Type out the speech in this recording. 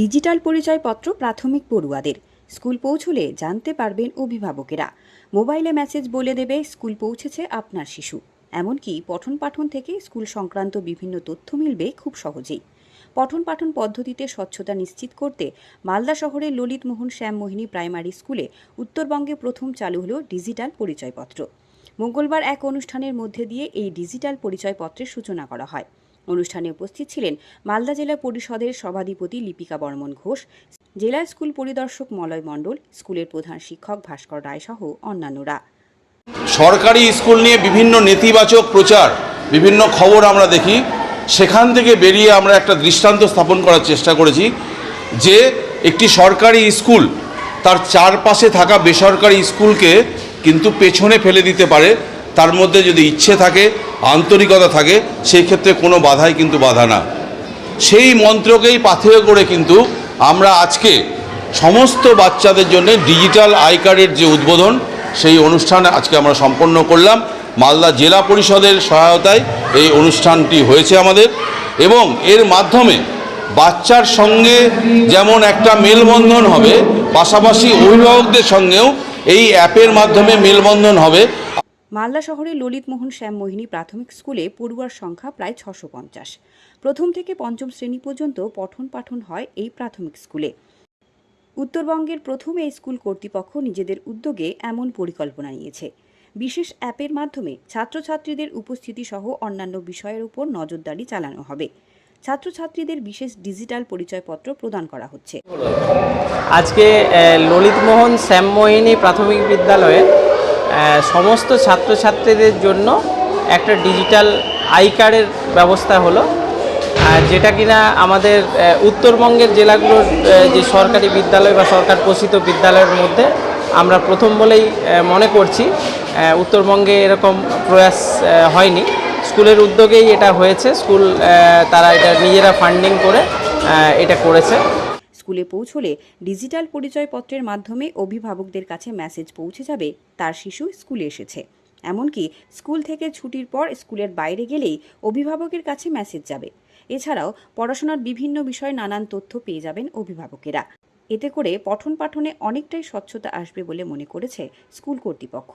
Digital পরিচয়পত্র প্রাথমিক পড়ুয়াদের। স্কুল পৌঁছলে জানতে পারবেন অভিভাবকেরা। মোবাইলে মেসেজ বলে দেবে, স্কুল পৌঁছেছে আপনার শিশু। এমনকি পঠন পাঠন থেকে স্কুল সংক্রান্ত বিভিন্ন তথ্য মিলবে খুব সহজেই। পঠন পাঠন পদ্ধতিতে স্বচ্ছতা নিশ্চিত করতে মালদা শহরের ললিত মোহন শ্যাম মোহিনী প্রাইমারি স্কুলে উত্তরবঙ্গে প্রথম চালু হলো ডিজিটাল পরিচয়পত্র। মঙ্গলবার এক অনুষ্ঠানের মধ্যে দিয়ে এই ডিজিটাল পরিচয়পত্রের সূচনা করা হয়। অনুষ্ঠানে উপস্থিত ছিলেন মালদা জেলা পরিষদের সভাধিপতি লিপিকা বর্মন ঘোষ, জেলা স্কুল পরিদর্শক মলয় মণ্ডল, স্কুলের প্রধান শিক্ষক ভাস্কর রায় সহ অন্যান্যরা। সরকারি স্কুল নিয়ে বিভিন্ন নেতিবাচক প্রচার, বিভিন্ন খবর আমরা দেখি, সেখান থেকে বেরিয়ে আমরা একটা দৃষ্টান্ত স্থাপন করার চেষ্টা করেছি যে একটি সরকারি স্কুল, তার চারপাশে থাকা বেসরকারি স্কুলকে কিন্তু পেছনে ফেলে দিতে পারে তার মধ্যে যদি ইচ্ছে থাকে, আন্তরিকতা থাকে সেই ক্ষেত্রে কোনো বাধাই কিন্তু বাধা না। সেই মন্ত্রকেই পাথেয় করে কিন্তু আমরা আজকে সমস্ত বাচ্চাদের জন্য ডিজিটাল আই কার্ডের যে উদ্বোধন, সেই অনুষ্ঠান আজকে আমরা সম্পন্ন করলাম। মালদা জেলা পরিষদের সহায়তায় এই অনুষ্ঠানটি হয়েছে আমাদের এবং এর মাধ্যমে বাচ্চার সঙ্গে যেমন একটা মেলবন্ধন হবে, পাশাপাশি অভিভাবকদের সঙ্গেও এই অ্যাপের মাধ্যমে মেলবন্ধন হবে। মালদা শহরের ললিত মোহন শ্যাম মোহিনী প্রাথমিক স্কুলে পড়ুয়ার সংখ্যা প্রায় ছশো পঞ্চাশ। প্রথম থেকে পঞ্চম শ্রেণি পর্যন্ত পঠন পাঠন হয় এই প্রাথমিক স্কুলে। উত্তরবঙ্গের প্রথম এই স্কুল কর্তৃপক্ষ নিজেদের উদ্যোগে এমন পরিকল্পনা নিয়েছে। বিশেষ অ্যাপের মাধ্যমে ছাত্রছাত্রীদের উপস্থিতি সহ অন্যান্য বিষয়ের উপর নজরদারি চালানো হবে। ছাত্রছাত্রীদের বিশেষ ডিজিটাল পরিচয়পত্র প্রদান করা হচ্ছে। আজকে ললিতমোহন শ্যামমোহিনী প্রাথমিক বিদ্যালয়ে সমস্ত ছাত্রছাত্রীদের জন্য একটা ডিজিটাল আই কার্ডের ব্যবস্থা হলো। যেটা কিনা আমাদের উত্তরবঙ্গের জেলাগুলোর যে সরকারি বিদ্যালয় বা সরকার পোষিত বিদ্যালয়ের মধ্যে আমরা প্রথম বলেই মনে করছি উত্তরবঙ্গে এরকম প্রয়াস হয়নি। স্কুলের উদ্যোগেই এটা হয়েছে। স্কুল তারা এটা নিজেরা ফান্ডিং করে এটা করেছে। স্কুলে পৌঁছলে ডিজিটাল পরিচয়পত্রের মাধ্যমে অভিভাবকদের কাছে মেসেজ পৌঁছে যাবে, তার শিশু স্কুলে এসেছে। এমনকি স্কুল থেকে ছুটির পর স্কুলের বাইরে গেলেই অভিভাবকের কাছে মেসেজ যাবে। এছাড়াও পড়াশোনার বিভিন্ন বিষয়ে নানান তথ্য পেয়ে যাবেন অভিভাবকেরা। এতে করে পঠন পাঠনে অনেকটাই স্বচ্ছতা আসবে বলে মনে করেছে স্কুল কর্তৃপক্ষ।